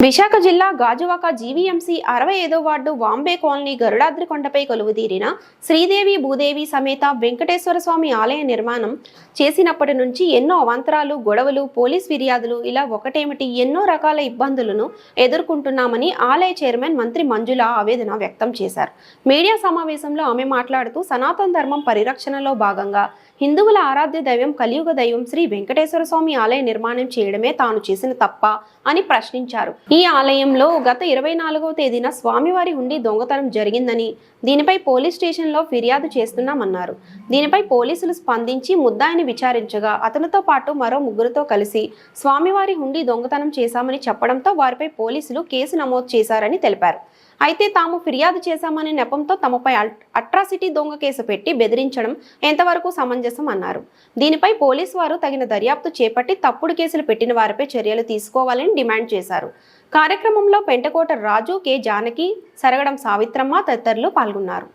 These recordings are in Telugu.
విశాఖ జిల్లా గాజువాక జీవీఎంసీ అరవై ఐదో వార్డు వాంబే కాలనీ గరుడాద్రి కొండపై కొలువుదీరిన శ్రీదేవి భూదేవి సమేత వెంకటేశ్వర స్వామి ఆలయ నిర్మాణం చేసినప్పటి నుంచి ఎన్నో అవాంతరాలు గొడవలు పోలీస్ ఫిర్యాదులు ఇలా ఒకటేమిటి ఎన్నో రకాల ఇబ్బందులను ఎదుర్కొంటున్నామని ఆలయ చైర్మన్ మంత్రి మంజుల ఆవేదన వ్యక్తం చేశారు. మీడియా సమావేశంలో ఆమె మాట్లాడుతూ సనాతన ధర్మం పరిరక్షణలో భాగంగా హిందువుల ఆరాధ్య దైవం కలియుగ దైవం శ్రీ వెంకటేశ్వర స్వామి ఆలయ నిర్మాణం చేయడమే తాను చేసిన తప్ప అని ప్రశ్నించారు. ఈ ఆలయంలో గత ఇరవై నాలుగవ తేదీన స్వామివారి హుండీ దొంగతనం జరిగిందని దీనిపై పోలీస్ స్టేషన్లో ఫిర్యాదు చేస్తున్నామన్నారు. దీనిపై పోలీసులు స్పందించి ముద్దాయిని విచారించగా అతనితో పాటు మరో ముగ్గురితో కలిసి స్వామివారి హుండీ దొంగతనం చేశామని చెప్పడంతో వారిపై పోలీసులు కేసు నమోదు చేశారని తెలిపారు. అయితే తాము ఫిర్యాదు చేశామనే నెపంతో తమపై అల్- అట్రాసిటీ దొంగ కేసు పెట్టి బెదిరించడం ఎంతవరకు సమంజసం అన్నారు. దీనిపై పోలీసు వారు తగిన దర్యాప్తు చేపట్టి తప్పుడు కేసులు పెట్టిన వారిపై చర్యలు తీసుకోవాలని డిమాండ్ చేశారు. కార్యక్రమంలో పెంటకోట రాజు కె. జానకి సరగడం సావిత్రమ్మ తదితరులు పాల్గొన్నారు.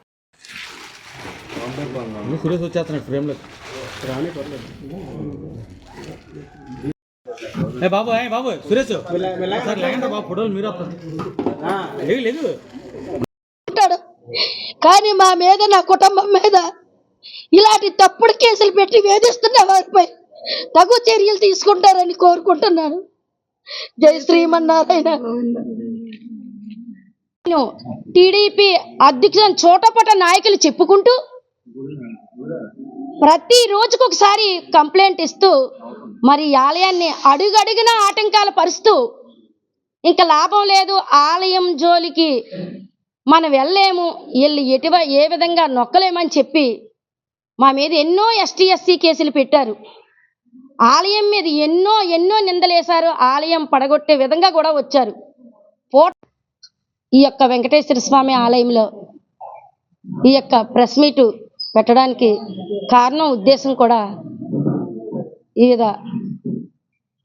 ఫ్రేమ్లో ఏ బాబు ఏ బాబు సురేష్. సార్ లేకుండా బాబు ఫోటోలు మీరు లేదు లేదు. ఉంటాడు. కానీ మా మీద నా కుటుంబం మీద ఇలాంటి తప్పుడు కేసులు పెట్టి వేధిస్తున్న వారిపై తగు చర్యలు తీసుకుంటారని కోరుకుంటున్నాను. జై శ్రీమన్నారాయణ. నేను టీడీపీ అధ్యక్షులను చోటపట నాయకులు చెప్పుకుంటూ ప్రతి రోజుకొకసారి కంప్లైంట్ ఇస్తూ మరి ఆలయాన్ని అడుగడుగున ఆటంకాలు పరుస్తూ ఇంకా లాభం లేదు ఆలయం జోలికి మనం వెళ్ళలేము వీళ్ళు ఎటువ ఏ విధంగా నొక్కలేమని చెప్పి మా మీద ఎన్నో ఎస్టీ ఎస్సీ కేసులు పెట్టారు. ఆలయం మీద ఎన్నో ఎన్నో నిందలేశారు ఆలయం పడగొట్టే విధంగా కూడా వచ్చారు. ఈ యొక్క వెంకటేశ్వర స్వామి ఆలయంలో ఈ యొక్క ప్రెస్ మీటు పెట్టడానికి కారణం ఉద్దేశం కూడా వివిధ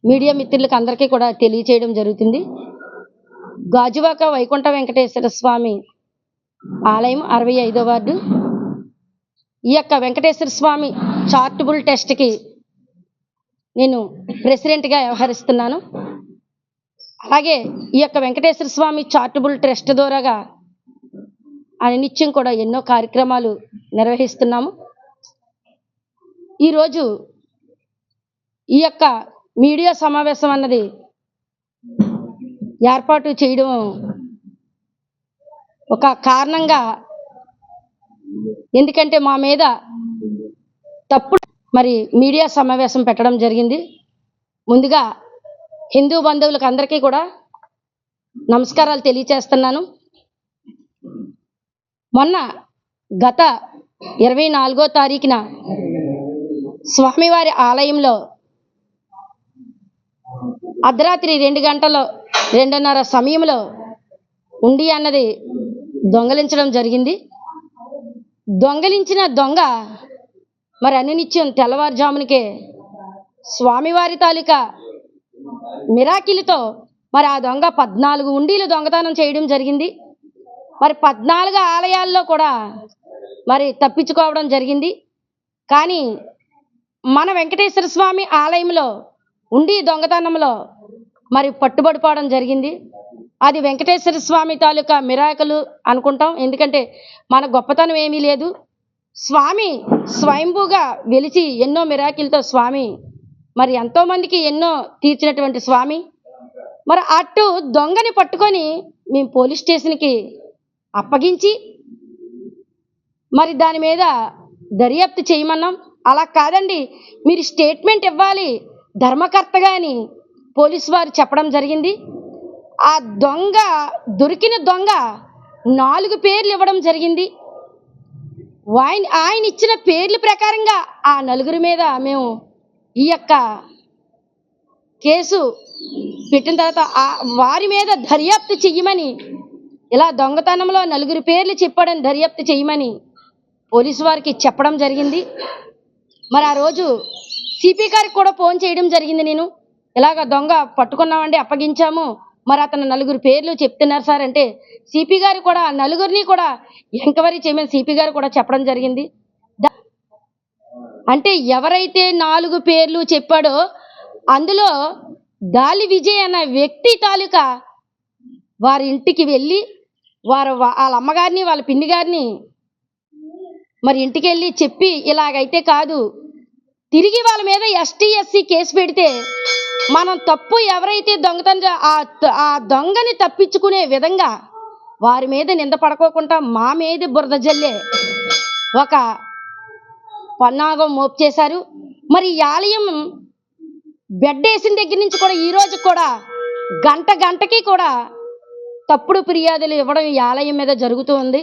మీడియా మిత్రులకు అందరికీ కూడా తెలియచేయడం జరుగుతుంది. గాజువాక వైకుంఠ వెంకటేశ్వర స్వామి ఆలయం అరవై ఐదో వార్డు. ఈ యొక్క వెంకటేశ్వర స్వామి చార్టబుల్ టెస్ట్కి నేను ప్రెసిడెంట్గా వ్యవహరిస్తున్నాను. అలాగే ఈ యొక్క వెంకటేశ్వర స్వామి చార్టబుల్ ట్రస్ట్ ద్వారాగా నిత్యం కూడా ఎన్నో కార్యక్రమాలు నిర్వహిస్తున్నాము. ఈరోజు ఈ యొక్క మీడియా సమావేశం అన్నది ఏర్పాటు చేయడం ఒక కారణంగా ఎందుకంటే మా మీద తప్పుడు మరి మీడియా సమావేశం పెట్టడం జరిగింది. ముందుగా హిందూ బంధువులకు అందరికీ కూడా నమస్కారాలు తెలియచేస్తున్నాను. మొన్న గత ఇరవై నాలుగో తారీఖున స్వామివారి ఆలయంలో అర్ధరాత్రి రెండు గంటల రెండున్నర సమయంలో ఉండి అన్నది దొంగలించడం జరిగింది. దొంగలించిన దొంగ మరి అనునిత్యం తెల్లవారుజామునికే స్వామివారి తాలూకా మిరాకిలితో మరి ఆ దొంగ పద్నాలుగు ఉండీలు దొంగతనం చేయడం జరిగింది. మరి పద్నాలుగు ఆలయాల్లో కూడా మరి తప్పించుకోవడం జరిగింది. కానీ మన వెంకటేశ్వర స్వామి ఆలయంలో ఉండి దొంగతనంలో మరి పట్టుబడిపోవడం జరిగింది. అది వెంకటేశ్వర స్వామి తాలూకా మిరాకలు అనుకుంటాం. ఎందుకంటే మన గొప్పతనం ఏమీ లేదు. స్వామి స్వయంభూగా వెలిచి ఎన్నో మిరాకిల్తో స్వామి మరి ఎంతోమందికి ఎన్నో తీర్చినటువంటి స్వామి. మరి అటు దొంగని పట్టుకొని మేము పోలీస్ స్టేషన్కి అప్పగించి మరి దాని మీద దర్యాప్తు చేయమన్నాం. అలా కాదండి మీరు స్టేట్మెంట్ ఇవ్వాలి. ధర్మకర్తగా అని పోలీసు వారు చెప్పడం జరిగింది. ఆ దొంగ దొరికిన దొంగ నాలుగు పేర్లు ఇవ్వడం జరిగింది. ఆయన ఆయన ఇచ్చిన పేర్ల ప్రకారంగా ఆ నలుగురి మీద మేము ఈ యొక్క కేసు పెట్టిన తర్వాత ఆ వారి మీద దర్యాప్తు చెయ్యమని ఇలా దొంగతనంలో నలుగురి పేర్లు చెప్పాడని దర్యాప్తు చేయమని పోలీసు వారికి చెప్పడం జరిగింది. మరి ఆ రోజు సిపి గారికి కూడా ఫోన్ చేయడం జరిగింది నేను. ఇలాగ దొంగ పట్టుకున్నామండి అప్పగించాము. మరి అతను నలుగురు పేర్లు చెప్తున్నారు సార్ అంటే సిపి గారు కూడా నలుగురిని కూడా ఎంక్వైరీ చేయమని సిపి గారు కూడా చెప్పడం జరిగింది. అంటే ఎవరైతే నాలుగు పేర్లు చెప్పాడో అందులో దాలి విజయ్ అన్న వ్యక్తి తాలూకా వారి ఇంటికి వెళ్ళి వారు వాళ్ళ అమ్మగారిని వాళ్ళ పిండి గారిని మరి ఇంటికి వెళ్ళి చెప్పి ఇలాగైతే కాదు తిరిగి వాళ్ళ మీద ఎస్టీ ఎస్సీ కేసు పెడితే మనం తప్పు ఎవరైతే దొంగతనం ఆ ఆ దొంగని తప్పించుకునే విధంగా వారి మీద నింద పడుకోకుండా మా మీద బురద జల్లే ఒక పన్నాగం మోపు చేశారు. మరి ఈ ఆలయం బెడ్ వేసిన దగ్గర నుంచి కూడా ఈ కూడా గంట గంటకి కూడా తప్పుడు ఫిర్యాదులు ఇవ్వడం ఈ ఆలయం మీద జరుగుతూ ఉంది.